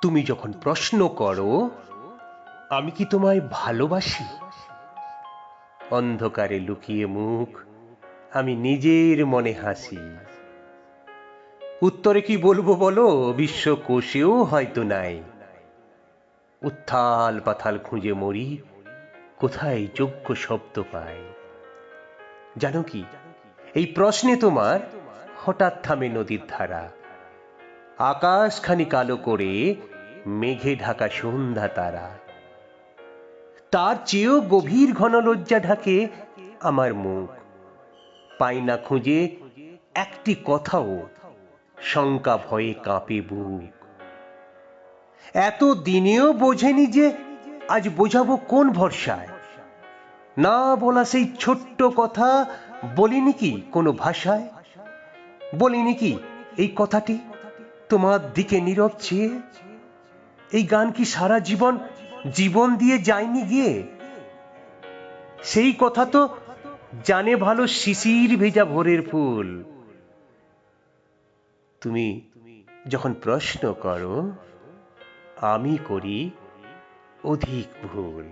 তুমি যখন প্রশ্ন করো, আমি কি তোমায় ভালোবাসি? অন্ধকারে লুকিয়ে মুখ, আমি নিজের মনে হাসি। উত্তরে কি বলব বলো বিশ্বকোষেও হয়তো নাই। উত্থাল পাথাল খুঁজে মরি, কোথায় যোগ্য শব্দ পাই? জানো কি, এই প্রশ্নে তোমার হঠাৎ থামে নদীর ধারা। আকাশখানি কালো করে মেঘে ঢাকা সন্ধ্যা তারা। তার চেয়েও গভীর ঘন লজ্জা ঢাকে আমার মুখ। পাই না খুঁজে একটি কথাও, শঙ্কা ভয়ে কাঁপে বুক। এত দিনেও বোঝেনি যে আজ বোঝাবো কোন ভরসায়। না বলা সেই ছোট্ট কথা বলিনি কি কোনো ভাষায়? বলিনি কি এই কথাটি? তোমার দিকে নীরব চেয়ে, এই গান কি সারা জীবন জীবন দিয়ে যায়নি গিয়ে? সেই কথা তো জানে ভালো শিশির ভেজা ভোরের ফুল। তুমি যখন প্রশ্ন করো, আমি করি অধিক ভুল।